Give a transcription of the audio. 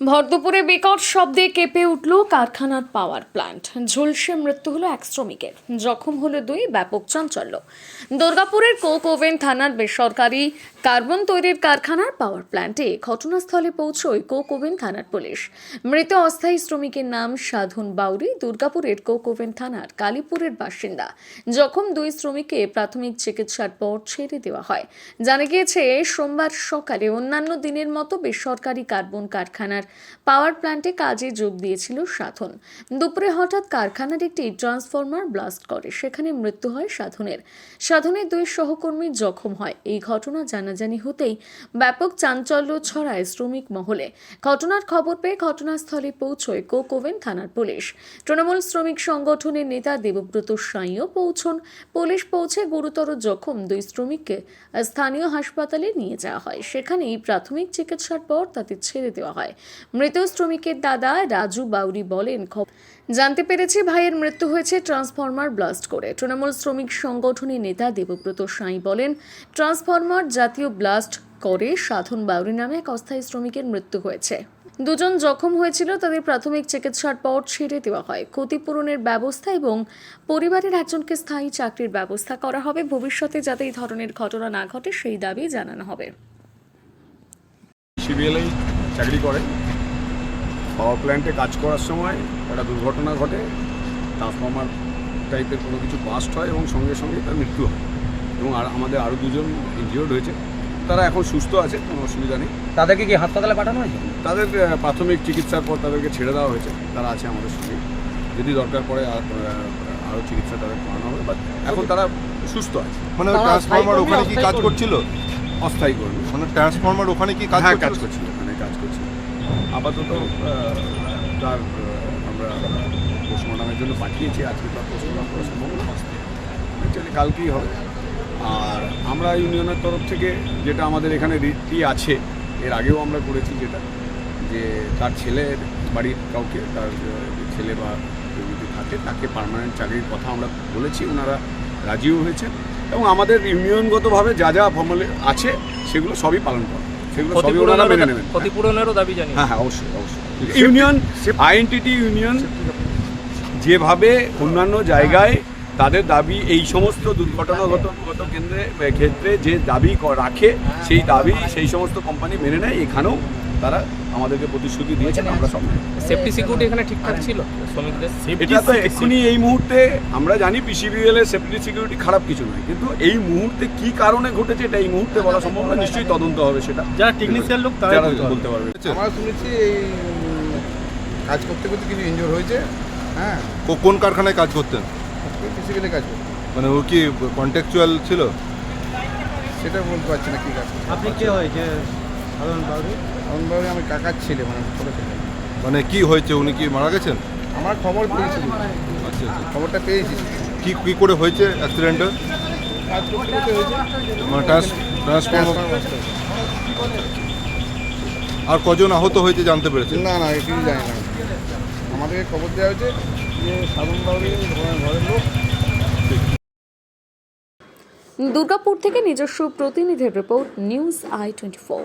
ভরদুপুরে বিকট শব্দে কেঁপে উঠল কারখানার পাওয়ার প্ল্যান্ট। ঝুলসে মৃত্যু হলো এক শ্রমিকের। জখম হলো দুই, ব্যাপক চাঞ্চল্য। দুর্গাপুরের কোক ওভেন থানার বেসরকারি কার্বন তৈরির কারখানার পাওয়ার প্ল্যান্টে ঘটনাস্থলে পৌঁছয় কোক ওভেন থানার পুলিশ। মৃত অস্থায়ী শ্রমিকের নাম সাধন বাউরি, দুর্গাপুরের কোক ওভেন থানার কালীপুরের বাসিন্দা। জখম দুই শ্রমিককে প্রাথমিক চিকিৎসার পর ছেড়ে দেওয়া হয়। জানা গিয়েছে, সোমবার সকালে অন্যান্য দিনের মতো বেসরকারি কার্বন কারখানার পাওয়ার প্ল্যান্টে কাজে যোগ দিয়েছিল সাধন। দুপুরে হঠাৎ কারখানার একটি ট্রান্সফরমার ব্লাস্ট করে, সেখানে মৃত্যু হয় সাধনের। সাধনের দুই সহকর্মী জখম হয়। এই ঘটনা জানাজানি হতেই ব্যাপক চাঞ্চল্য ছড়ায় শ্রমিক মহলে। ঘটনার খবর পেয়ে ঘটনাস্থলে পৌঁছয় কোকোভেন থানার পুলিশ। তৃণমূল শ্রমিক সংগঠনের নেতা দেবব্রত সাঁইও পৌঁছন। পুলিশ পৌঁছে গুরুতর জখম দুই শ্রমিককে স্থানীয় হাসপাতালে নিয়ে যাওয়া হয়। সেখানেই প্রাথমিক চিকিৎসার পর তাদের ছেড়ে দেওয়া হয়। মৃত শ্রমিকের দাদা রাজু বাউরি বলেন জানতে পেরেছি ভাইয়ের মৃত্যু হয়েছে ট্রান্সফরমার ব্লাস্ট করে। তৃণমূল শ্রমিক সংগঠনের নেতা দেবব্রত সাঁই বলেন, ট্রান্সফরমার জাতীয় ব্লাস্ট করে সাধন বাউরি নামে এক অস্থায়ী শ্রমিকের মৃত্যু হয়েছে। দুজন জখম হয়েছিল, তাদের প্রাথমিক চিকিৎসার পর ছেড়ে দেওয়া হয়। ক্ষতিপূরণের ব্যবস্থা এবং পরিবারের একজনকে স্থায়ী চাকরির ব্যবস্থা করা হবে। ভবিষ্যতে যাতে এই ধরনের ঘটনা না ঘটে, সেই দাবি জানানো হবে। সিবিএলআই চাকরি করে। পাওয়ার প্ল্যান্টে কাজ করার সময় একটা দুর্ঘটনা ঘটে ট্রান্সফর্মার টাইপের কোনো কিছু বাস্ট হয় এবং সঙ্গে সঙ্গে তার মৃত্যু হয় এবং আর আমাদের আরও দুজন ইনজিওর্ড হয়েছে। তারা এখন সুস্থ আছে কোনো অসুবিধা নেই। তাদেরকে কি হাসপাতালে পাঠানো হয়েছে? তাদের প্রাথমিক চিকিৎসার পর তাদেরকে ছেড়ে দেওয়া হয়েছে। তারা আছে আমাদের সঙ্গে। যদি দরকার পড়ে আর- আরও চিকিৎসা তাদের করানো হবে। বাট এখন তারা সুস্থ আছে। মানে ট্রান্সফর্মার ওখানে কি কাজ অস্থায়ী করছিল? অস্থায়ী কর্মী। মানে ট্রান্সফর্মার ওখানে কি কাজ হ্যাঁ কাজ করছিল করছিল ওখানে কাজ করছিল। আপাতত তার আমরা পোস্টমর্টমের জন্য পাঠিয়েছি। আজকে তার পোস্টমর্টম করা সম্ভব অ্যাকচুয়ালি কালকেই হবে। আর আমরা ইউনিয়নের তরফ থেকে যেটা আমাদের এখানে রীতি আছে, এর আগেও আমরা করেছি যেটা, যে তার ছেলের বাড়ির কাউকে, তার ছেলে বা যদি থাকে, তাকে পার্মানেন্ট চাকরির কথা আমরা বলেছি, ওনারা রাজিও হয়েছেন। এবং আমাদের ইউনিয়নগতভাবে যা যা ফর্মালি, আছে, সেগুলো সবই পালন করে। সেগুলো সবই ওনারা মেনে নেবেন। ক্ষতিপূরণেরও দাবি জানি হ্যাঁ হ্যাঁ অবশ্যই অবশ্যই। ইউনিয়ন আইএনটিটি ইউনিয়ন যেভাবে অন্যান্য জায়গায় তাদের দাবি এই সমস্ত দুর্ঘটনাগত কেন্দ্রে ক্ষেত্রে যে দাবি রাখে সেই দাবি সেই সমস্ত কোম্পানি মেনে নেয় এখানেও তারা আমাদেরকে প্রতিশ্রুতি দিয়েছেন আমরা সব সেফটি সিকিউরিটি এখানে ঠিকঠাক ছিল? শ্রমিকদের এটা তো এক্ষুনি এই মুহূর্তে আমরা জানি পিসিবিএল এর সেফটি সিকিউরিটি খারাপ কিছু নয় কিন্তু এই মুহূর্তে কি কারণে ঘটেছে এটা এই মুহূর্তে বলা সম্ভব না নিশ্চয়ই তদন্ত হবে সেটা। যারা টেকনিক্যাল লোক তারা বলতে পারবে। আমরা শুনেছি এই কাজ করতে করতে কিছু ইনজোর হয়েছে হ্যাঁ। কোন কারখানায় কাজ করতেন? ফিজিক্যালি কাজ করতে মানে ও কি কন্ট্রাকচুয়াল ছিল? সেটা বলতে পারছি না কি কাজ আপনি কে হয় যে সাধারণ বাউরি। এমনভাবে আমি কাকার ছেলে মানে ছোটো ছেলে। মানে কি হয়েছে? উনি কি মারা গেছেন? আমার খবর পেয়েছি। আচ্ছা আচ্ছা। খবরটা পেয়েছি। কি কি করে হয়েছে অ্যাক্সিডেন্টটা মানে ট্রান্স ট্রান্সফর্মার। আর কজন আহত হয়েছে জানতে পেরেছেন? না না কিছু জানি না। আমাদেরকে খবর দেওয়া হয়েছে যে সাধন বাউরি ঘরের লোক। দুর্গাপুর থেকে নিজস্ব প্রতিনিধির report news I twenty four